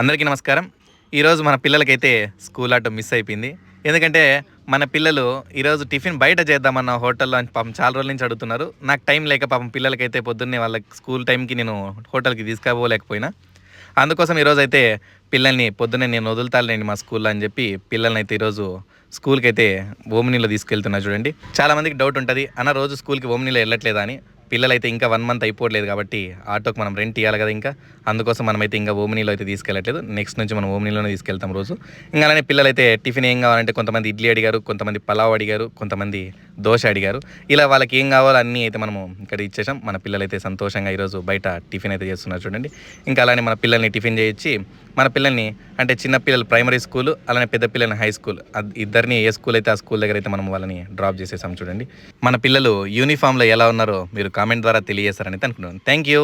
అందరికీ నమస్కారం. ఈరోజు మన పిల్లలకైతే స్కూల్ ఆటో మిస్ అయిపోయింది. ఎందుకంటే మన పిల్లలు ఈరోజు టిఫిన్ బయట చేద్దామన్న హోటల్లో పాపం చాలా రోజుల నుంచి అడుగుతున్నారు. నాకు టైం లేక పాపం పిల్లలకైతే పొద్దున్నే వాళ్ళకి స్కూల్ టైంకి నేను హోటల్కి తీసుకుపోలేకపోయినా. అందుకోసం ఈరోజు అయితే పిల్లల్ని పొద్దున్నే నేను వదులుతాలేండి మా స్కూల్లో అని చెప్పి పిల్లల్ని అయితే ఈరోజు స్కూల్కి అయితే ఓమినీలో తీసుకెళ్తున్నా చూడండి. చాలా మందికి డౌట్ ఉంటుంది. అన్న రోజు స్కూల్కి ఓమినీలో వెళ్ళట్లేదా అని. పిల్లలైతే ఇంకా వన్ మంత్ అయిపోవట్లేదు కాబట్టి ఆటోకి మనం రెంట్ ఇవ్వాలి కదా ఇంకా. అందుకోసం మనమైతే ఇంకా ఓమినీలో అయితే తీసుకెళ్ళట్లేదు. నెక్స్ట్ నుంచి మనం ఓమినీలోనే తీసుకెళ్తాం రోజు. ఇంకా అలానే పిల్లలైతే టిఫిన్ ఏం కావాలంటే కొంతమంది ఇడ్లీ అడిగారు కొంతమంది పలావ్ అడిగారు కొంతమంది దోశ అడిగారు. ఇలా వాళ్ళకి ఏం కావాలో అన్నీ అయితే మనము ఇక్కడ ఇచ్చేసాం మన పిల్లలైతే సంతోషంగా ఈరోజు బయట టిఫిన్ అయితే చేస్తున్నారు చూడండి. ఇంకా అలానే మన పిల్లల్ని టిఫిన్ చేయించి మన పిల్లల్ని అంటే చిన్న పిల్లలు ప్రైమరీ స్కూల్ అలానే పెద్ద పిల్లల్ని హై స్కూల్ ఇద్దరిని ఏ స్కూల్ అయితే ఆ స్కూల్ దగ్గర అయితే మనం వాళ్ళని డ్రాప్ చేసేసాం చూడండి. మన పిల్లలు యూనిఫామ్లో ఎలా ఉన్నారో మీరు కామెంట్ ద్వారా తెలియజేస్తారని అయితే అనుకుంటున్నాను థ్యాంక్ యూ